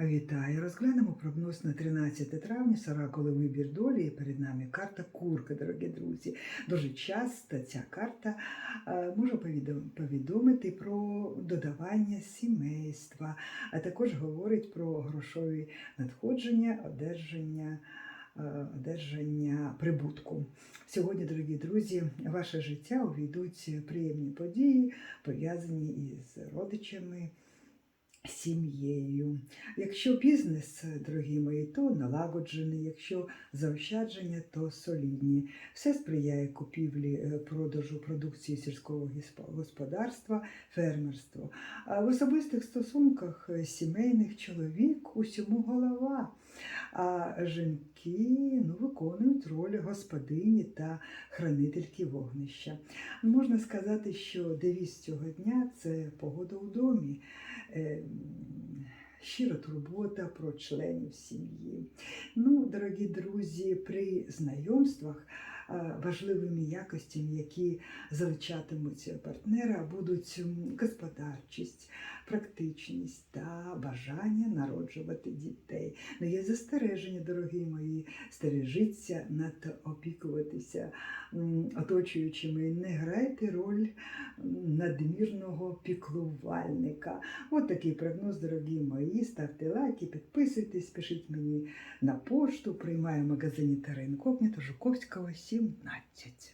Вітаю! Розглянемо прогноз на 13 травня, сараколи вибір долі, і перед нами карта курка, дорогі друзі. Дуже часто ця карта е, може повідомити про додавання сімейства, а також говорить про грошові надходження, одержання. е, Одержання прибутку. Сьогодні, дорогі друзі, ваше життя увійдуть приємні події, пов'язані із родичами, сім'єю. Якщо бізнес, дорогі мої, то налагоджений, якщо заощадження, то солідні. Все сприяє купівлі е, продажу продукції сільського господарства, фермерства. А в особистих стосунках е, сімейних чоловік усьому голова. А жінки ну, виконують роль господині та хранительки вогнища. Можна сказати, що девіз цього дня це погода у домі е, щира турбота про членів сім'ї. Ну, дорогі друзі, при знайомствах важливими якостями, які залучатимуть партнера, будуть господарчість, практичність та бажання народжувати дітей. Ну, є застереження, дорогі мої, стережіться надто опікуватися оточуючими. Не грайте роль надмірного піклувальника. От такий прогноз, дорогі мої. Ставте лайки, підписуйтесь, пишіть мені на пошту. Приймаю в магазині Терра Інкогніто Жуковського, 17.